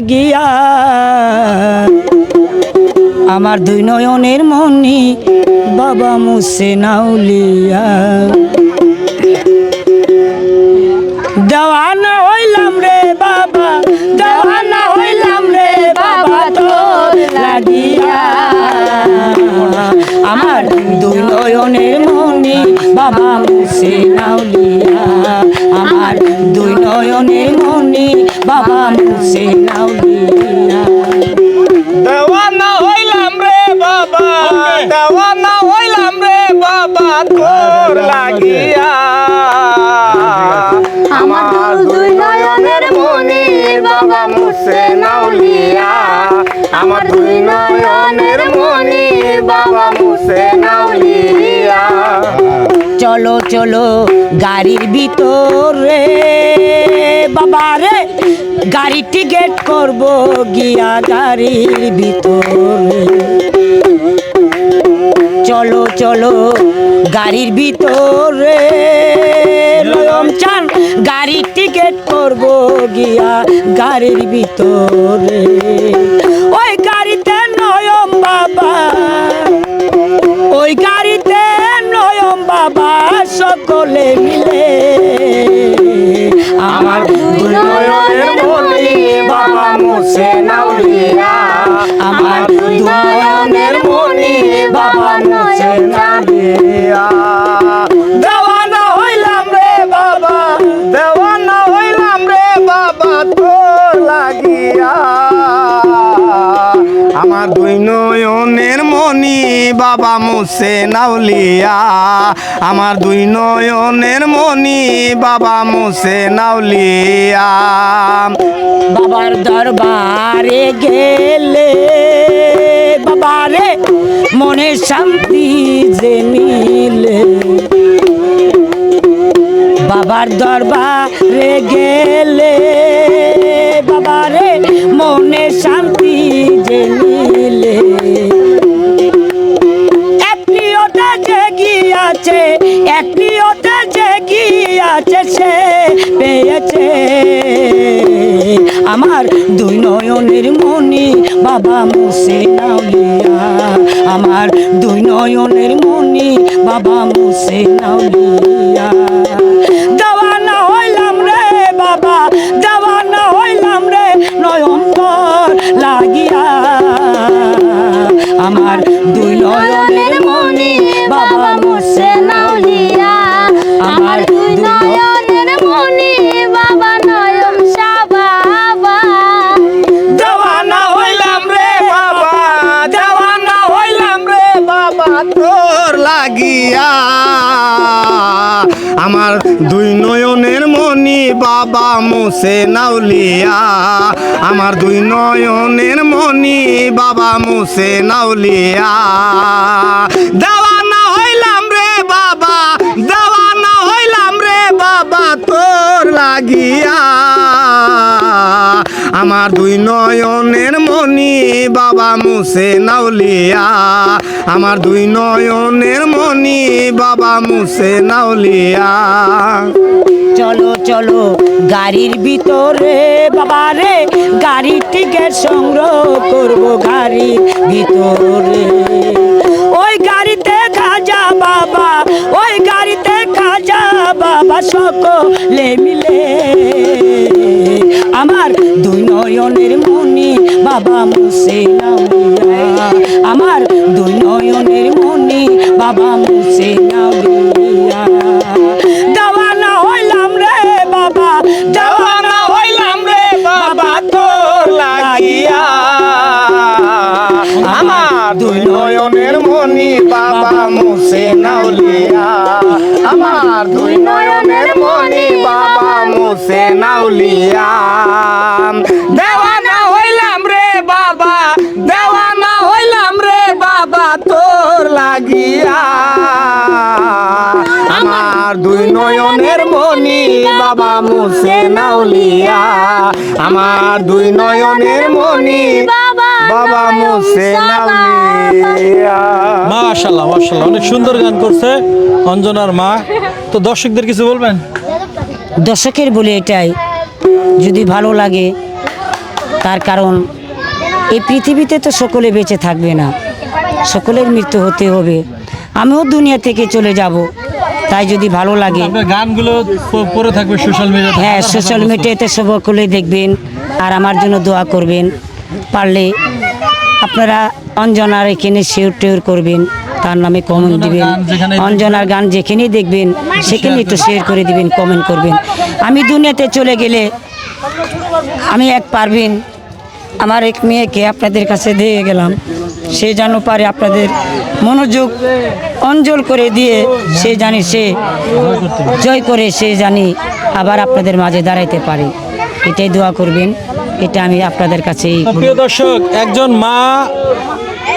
লাগিয়া। আমার দুই নয়নের মনি বাবা মুসে নাউলিয়া। দেওয়ানা হইলাম রে বাবা, দেওয়ানা হইলাম রে বাবা তোর লাগিয়া। আমার দুই নয়নের মনি বাবা মুসে নাউলিয়া আমার দুই নয়নের মনি বাবা মুসে নাউলিয়া দেওয়ানা হইলাম রে বাবা দেওয়ানা হইলাম রে বাবা তোর লাগিয়া। আমার দুই নয়নের মনি বাবা মুসে নাউলিয়া আমার দুই নয়নের মনি বাবা মুসে নাউলিয়া চলো চলো গাড়ির ভিতরে বাবা রে গাড়ি টিকেট করব গিয়া গাড়ির ভিতরে চলো চলো গাড়ির ভিতরে লয়ম চান গাড়ির টিকেট করব গিয়া গাড়ির ভিতরে ওই সকলে মিলে আমার দুই নয়নের মনি বাবা মুছে নাউলিয়া। আমার দুই নয়নের মনি বাবা মুছে নাউলিয়া। নয়নের মনি বাবা মুসে নাউলিয়া। আমার দুই নয়নের মনি বাবা মুসে নাউলিয়া। বাবার দরবারে গেলে বাবারে মনে শান্তি যে মিলে। বাবার দরবারে গেলে বাবারে মনে শান্তি যে বাবা মুসে নাউলিয়া আমার দুই নয়নের মনি বাবা মুসে নাউলিয়া বাবা নয়ন লাগিয়া। আমার দুই নয়নের লাগিয়া। আমার দুই নয়নের মনি বাবা মুসে নাউলিয়া। আমার দুই নয়নের মনি বাবা মুসে নাউলিয়া। দেওয়ানা হইলাম রে বাবা, দেওয়ানা হইলাম রে বাবা, তোর লাগিয়া। আমার দুই নয়নের মনি বাবা মুসে নাউলিয়া আমার দুই নয়নের মনি বাবা মুসে নাউলিয়া চলো চলো, গাড়ির ভিতরে বাবা রে গাড়ির টিকিট সংগ্রহ করব গাড়ির ভিতরে। ওই গাড়িতে খাজা বাবা, ওই গাড়িতে খাজা বাবা, সকলে মিলে। দুই নয়নের মনি বাবা মুসে আমার দুই নয়নের মনি বাবা মুসে দেওয়ানা হইলাম রে বাবা, দেওয়ানা হইলাম রে বাবা, তোর লাগিয়া। আমার দুই নয়নের মনি বাবা মুসে নাউলিয়া আমার দুই নয়নের মনি বাবা মুসে নাউলিয়া আমার দুই নয়নের মনি বাবা মুসে নাউলিয়া। আমার দুই নয়নের মনি বাবা মুসে নাউলিয়া। মাশাল্লাহ মাশাল্লাহ অনেক সুন্দর গান করছে অঞ্জনার মা। তো দর্শকদের কিছু বলবেন? দর্শকের বলে এটাই যদি ভালো লাগে তার কারণ এই পৃথিবীতে তো সকলে বেঁচে থাকবে না সকলের মৃত্যু হতে হবে। আমিও দুনিয়া থেকে চলে যাব। তাই যদি ভালো লাগে। গানগুলো প- পড়ে থাকবে সোশ্যাল মিডিয়াতে হ্যাঁ সোশ্যাল মিডিয়াতে সকলে দেখবেন। আর আমার জন্য দোয়া করবেন। পারলে আপনারা অঞ্জনার এখানে শেয়ার টেয়ার করবেন। তার নামে কমেন্ট দিবেন। অঞ্জনার গান যেখানেই দেখবেন সেখানে একটু শেয়ার করে দিবেন কমেন্ট করবেন। আমি দুনিয়াতে চলে গেলে আমি এক পারবেন। আমার এক মেয়েকে আপনাদের কাছে দিয়ে গেলাম। সে যেন পারে আপনাদের মনোযোগ অঞ্জল করে দিয়ে সে জানি সে জয় করে সে জানি আবার আপনাদের মাঝে দাঁড়াইতে পারে। এটাই দোয়া করবেন। এটা আমি আপনাদের কাছেই প্রিয় দর্শক একজন মা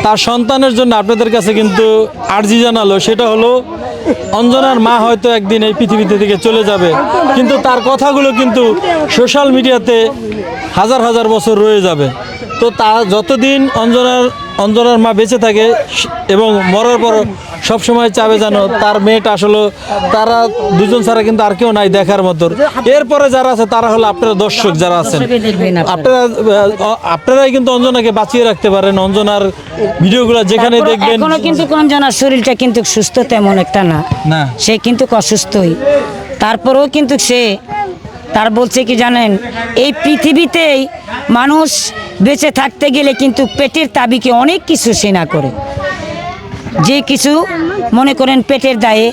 তার সন্তানের জন্য আপনাদের কাছে কিন্তু আর্জি জানালো। সেটা হলো অঞ্জনার মা হয়তো একদিন এই পৃথিবীতে থেকে চলে যাবে। কিন্তু তার কথাগুলো কিন্তু সোশ্যাল মিডিয়াতে হাজার হাজার বছর রয়ে যাবে। তো তা যতদিন অঞ্জনার অঞ্জনার মা বেঁচে থাকে এবং মরার পর সবসময় চাবে জানো তার মেয়েটা আসলে তারা দুজন ছাড়া কিন্তু আর কেউ নাই দেখার মতো। এরপরে যারা আছে তারা হলো আপনারা দর্শক যারা আছেন। আপনারা। আপনারা আপনারাই কিন্তু অঞ্জনাকে বাঁচিয়ে রাখতে পারেন। অঞ্জনার ভিডিওগুলো যেখানে দেখবেন এখনও কিন্তু কঞ্জনার শরীরটা কিন্তু সুস্থ তেমন একটা না। না। সে কিন্তু অসুস্থই। তারপরেও কিন্তু সে তার বলছে কি জানেন, এই পৃথিবীতেই মানুষ বেঁচে থাকতে গেলে কিন্তু পেটের তাবিকে অনেক কিছু সেনা করে। যে কিছু মনে করেন পেটের দায়ে,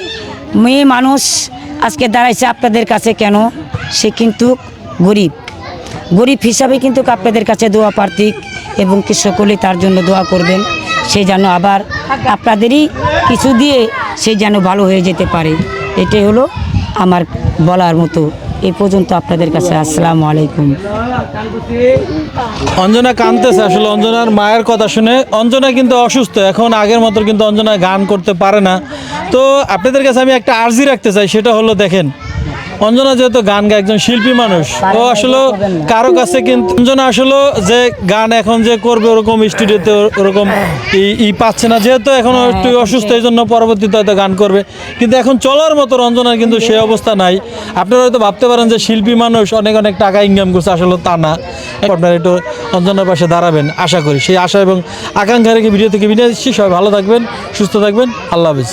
মেয়ে মানুষ আজকে দাঁড়াইছে আপনাদের কাছে কেন? সে কিন্তু গরিব। গরিব হিসাবে কিন্তু আপনাদের কাছে দোয়া প্রার্থিক এবং কি সকলে তার জন্য দোয়া করবেন, সে যেন আবার আপনাদেরই কিছু দিয়ে সে যেন ভালো হয়ে যেতে পারে। এটাই হলো আমার বলার মতো এই পর্যন্ত আপনাদের কাছে আসসালামু আলাইকুম। অঞ্জনা কানতেছে আসলে, অঞ্জনার মায়ের কথা শুনে। অঞ্জনা কিন্তু অসুস্থ, এখন আগের মতো কিন্তু অঞ্জনা গান করতে পারে না। তো আপনাদের কাছে আমি একটা আর্জি রাখতে চাই, সেটা হলো দেখেন অঞ্জনা যেহেতু গান গায় একজন শিল্পী মানুষ ও আসলে কারও কাছে কিন্তু অঞ্জনা আসলে যে গান এখন যে করবে ওরকম স্টুডিওতে ওরকম ই- ই পাচ্ছে না। যেহেতু এখন একটু অসুস্থ এই জন্য পরবর্তীতে হয়তো গান করবে। কিন্তু এখন চলার মতো রঞ্জনার কিন্তু সে অবস্থা নাই। আপনারা হয়তো ভাবতে পারেন যে শিল্পী মানুষ অনেক অনেক টাকা ইনকাম করছে আসলে তা না। আপনারা একটু অঞ্জনার পাশে দাঁড়াবেন আশা করি। সেই আশা এবং আকাঙ্ক্ষা রেখে ভিডিও থেকে বিদায় দিচ্ছি সবাই ভালো থাকবেন সুস্থ থাকবেন। আল্লাহ হাফিজ।